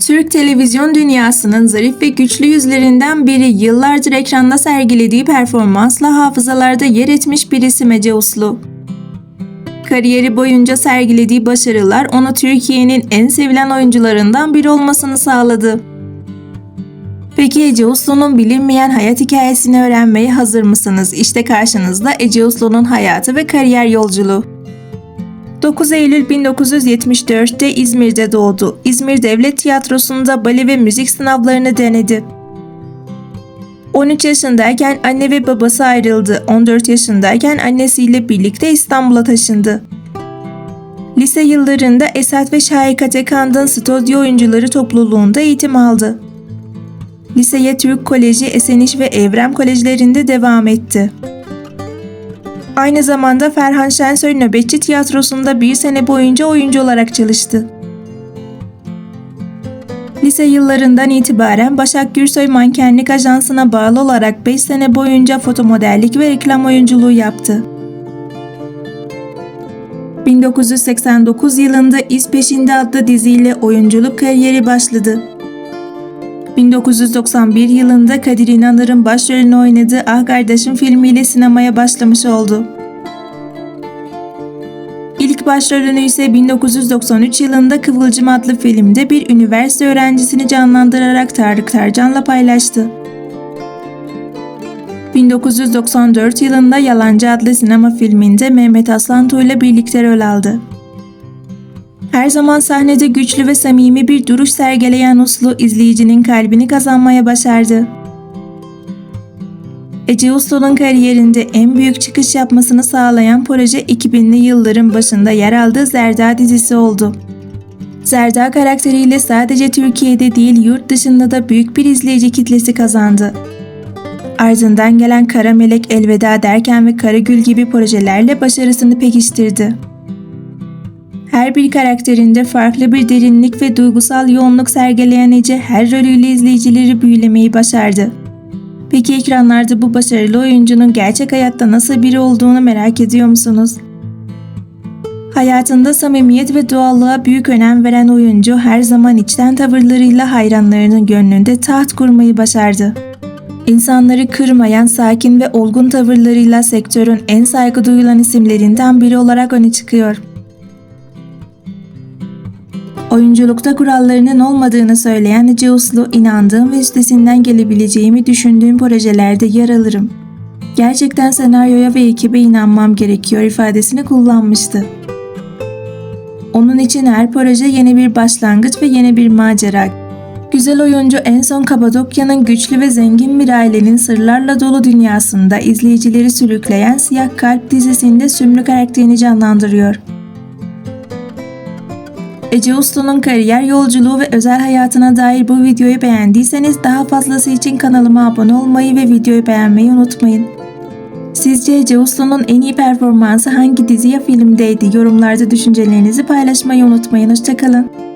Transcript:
Türk televizyon dünyasının zarif ve güçlü yüzlerinden biri yıllardır ekranda sergilediği performansla hafızalarda yer etmiş bir isim Ece Uslu. Kariyeri boyunca sergilediği başarılar ona Türkiye'nin en sevilen oyuncularından biri olmasını sağladı. Peki Ece Uslu'nun bilinmeyen hayat hikayesini öğrenmeye hazır mısınız? İşte karşınızda Ece Uslu'nun hayatı ve kariyer yolculuğu. 9 Eylül 1974'te İzmir'de doğdu. İzmir Devlet Tiyatrosu'nda bale ve müzik sınavlarını denedi. 13 yaşındayken anne ve babası ayrıldı. 14 yaşındayken annesiyle birlikte İstanbul'a taşındı. Lise yıllarında Esat ve Şahika Tekand'ın stüdyo oyuncuları topluluğunda eğitim aldı. Liseye Türk Koleji, Eseniş ve Evrem Kolejlerinde devam etti. Aynı zamanda Ferhan Şensoy Nöbetçi Tiyatrosu'nda bir sene boyunca oyuncu olarak çalıştı. Lise yıllarından itibaren Başak Gürsoy Mankenlik Ajansı'na bağlı olarak 5 sene boyunca fotomodellik ve reklam oyunculuğu yaptı. 1989 yılında İz Peşinde adlı diziyle oyunculuk kariyeri başladı. 1991 yılında Kadir İnanır'ın başrolünü oynadığı Ah Kardeşim filmiyle sinemaya başlamış oldu. İlk başrolünü ise 1993 yılında Kıvılcım adlı filmde bir üniversite öğrencisini canlandırarak Tarık Tarcan'la paylaştı. 1994 yılında Yalancı adlı sinema filminde Mehmet Aslantu ile birlikte rol aldı. Her zaman sahnede güçlü ve samimi bir duruş sergileyen Uslu izleyicinin kalbini kazanmaya başardı. Ece Uslu'nun kariyerinde en büyük çıkış yapmasını sağlayan proje 2000'li yılların başında yer aldığı Zerda dizisi oldu. Zerda karakteriyle sadece Türkiye'de değil yurt dışında da büyük bir izleyici kitlesi kazandı. Ardından gelen Kara Melek Elveda derken ve Karagül gibi projelerle başarısını pekiştirdi. Her bir karakterinde farklı bir derinlik ve duygusal yoğunluk sergileyen Ece her rolüyle izleyicileri büyülemeyi başardı. Peki ekranlarda bu başarılı oyuncunun gerçek hayatta nasıl biri olduğunu merak ediyor musunuz? Hayatında samimiyet ve doğallığa büyük önem veren oyuncu her zaman içten tavırlarıyla hayranlarının gönlünde taht kurmayı başardı. İnsanları kırmayan sakin ve olgun tavırlarıyla sektörün en saygı duyulan isimlerinden biri olarak öne çıkıyor. Oyunculukta kurallarının olmadığını söyleyen Ece Uslu, inandığım ve üstesinden gelebileceğimi düşündüğüm projelerde yer alırım. Gerçekten senaryoya ve ekibe inanmam gerekiyor ifadesini kullanmıştı. Onun için her proje yeni bir başlangıç ve yeni bir macera. Güzel oyuncu en son Kapadokya'nın güçlü ve zengin bir ailenin sırlarla dolu dünyasında izleyicileri sürükleyen Siyah Kalp dizisinde Sümrü karakterini canlandırıyor. Ece Uslu'nun kariyer yolculuğu ve özel hayatına dair bu videoyu beğendiyseniz daha fazlası için kanalıma abone olmayı ve videoyu beğenmeyi unutmayın. Sizce Ece Uslu'nun en iyi performansı hangi dizi ya filmdeydi? Yorumlarda düşüncelerinizi paylaşmayı unutmayın. Hoşçakalın.